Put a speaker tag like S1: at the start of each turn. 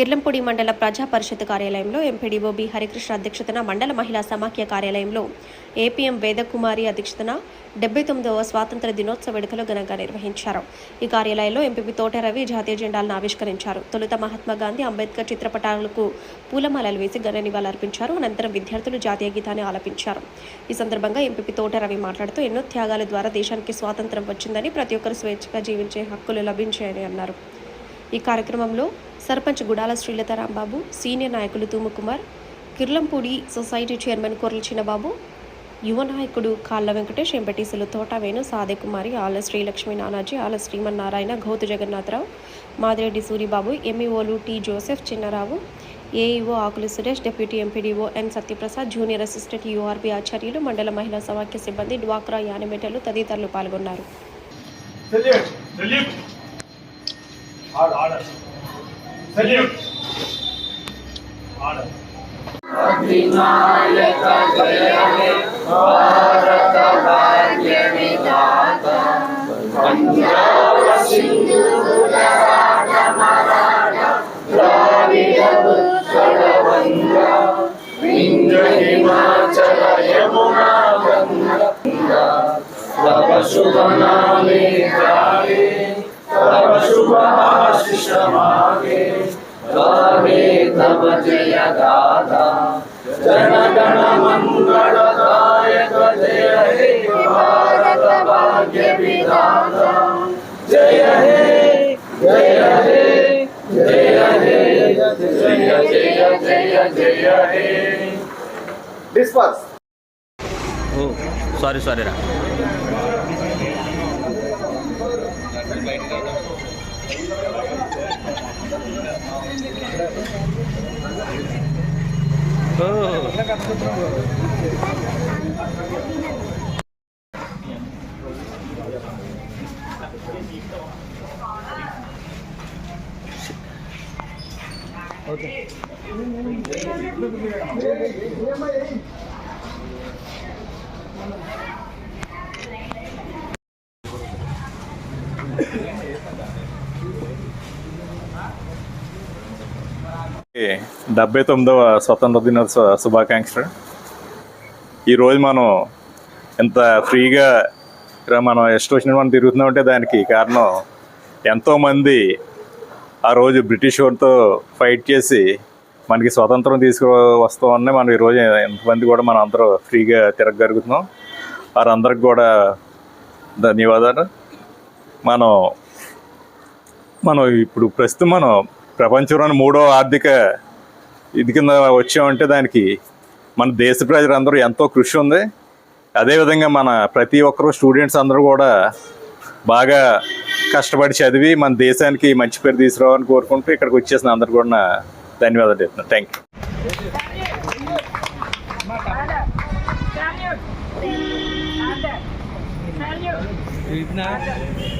S1: కిర్లంపూడి మండల ప్రజా పరిషత్ కార్యాలయంలో ఎంపీడీఓ బి హరికృష్ణ అధ్యక్షతన మండల మహిళా సమాఖ్య కార్యాలయంలో ఏపీఎం వేదకుమారి అధ్యక్షతన డెబ్బై తొమ్మిదవ స్వాతంత్ర దినోత్సవ వేడుకలు ఘనంగా నిర్వహించారు. ఈ కార్యాలయంలో ఎంపీ తోట రవి జాతీయ జెండాలను ఆవిష్కరించారు. తొలుత మహాత్మా గాంధీ అంబేద్కర్ చిత్రపటాలకు పూలమాలలు వేసి ఘన నివాళులర్పించారు. అనంతరం విద్యార్థులు జాతీయ గీతాన్ని ఆలపించారు. ఈ సందర్భంగా ఎంపీ తోట రవి మాట్లాడుతూ ఎన్నో త్యాగాల ద్వారా దేశానికి స్వాతంత్రం వచ్చిందని ప్రతి ఒక్కరు స్వేచ్ఛగా జీవించే హక్కులు లభించాయని అన్నారు. ఈ కార్యక్రమంలో సర్పంచ్ గుడాల శ్రీలత రాంబాబు సీనియర్ నాయకులు తూముకుమార్ కిర్లంపూడి సొసైటీ చైర్మన్ కొర్ల చిన్నబాబు యువ నాయకుడు కాళ్ళ వెంకటేష్ ఎంపటీసులు తోటవేణు సాదేకుమారి ఆల Srilakshmi Nanaji Ala Srimannarayana Gouthu Jagannatharao Madireddy Suribabu ఎంఈఓలు T Joseph Chinnarao AEO Akulu Suresh deputy MPDO N Satyaprasad junior assistant URB Acharyulu మండల మహిళా సమాఖ్య సిబ్బంది డ్వాక్రా యానిమేటర్లు తదితరులు పాల్గొన్నారు.
S2: ಭಾರತ ಭಾಗ್ಯ ವಿಧಾತ ಪಂಜಾಬ ಸಿಂಧು
S3: ಗುಜರಾತ ಮರಾಠ ದ್ರಾವಿಡ ಉತ್ಕಳವಂಗ ವಿಂಧ್ಯ ಹಿಮಾಚಲ ಯಮುನಾ ಗಂಗಾ ತವ ಶುಭ ನಾಮೇ ಕಾಳಿ तव शुभ आशिष जय हे जय हे जय हे जय हे जय जय जय जय हे
S4: This was. Oh. Okay.
S5: డెబ్బై తొమ్మిదవ స్వతంత్ర దినోత్సవ శుభాకాంక్షలు. ఈరోజు మనం ఇంత ఫ్రీగా ఇలా మనం ఎస్టోషన్ మనం తిరుగుతున్నామంటే దానికి కారణం ఎంతోమంది ఆ రోజు బ్రిటిష్ వారితో ఫైట్ చేసి మనకి స్వతంత్రం తీసుకు వస్తామని మనం ఈరోజు ఎంతమంది కూడా మనం అందరూ ఫ్రీగా తిరగగలుగుతున్నాం. వారందరికి కూడా ధన్యవాదాలు. మనం మనం ఇప్పుడు ప్రస్తుతం మనం ప్రపంచంలోని మూడో ఆర్థిక ఇది కింద వచ్చామంటే దానికి మన దేశ ప్రజలందరూ ఎంతో కృషి ఉంది. అదేవిధంగా మన ప్రతి ఒక్కరు స్టూడెంట్స్ అందరూ కూడా బాగా కష్టపడి చదివి మన దేశానికి మంచి పేరు తీసుకురావాలని కోరుకుంటూ ఇక్కడికి వచ్చేసిన అందరు కూడా నా ధన్యవాదాలు చెప్తున్నాను thank you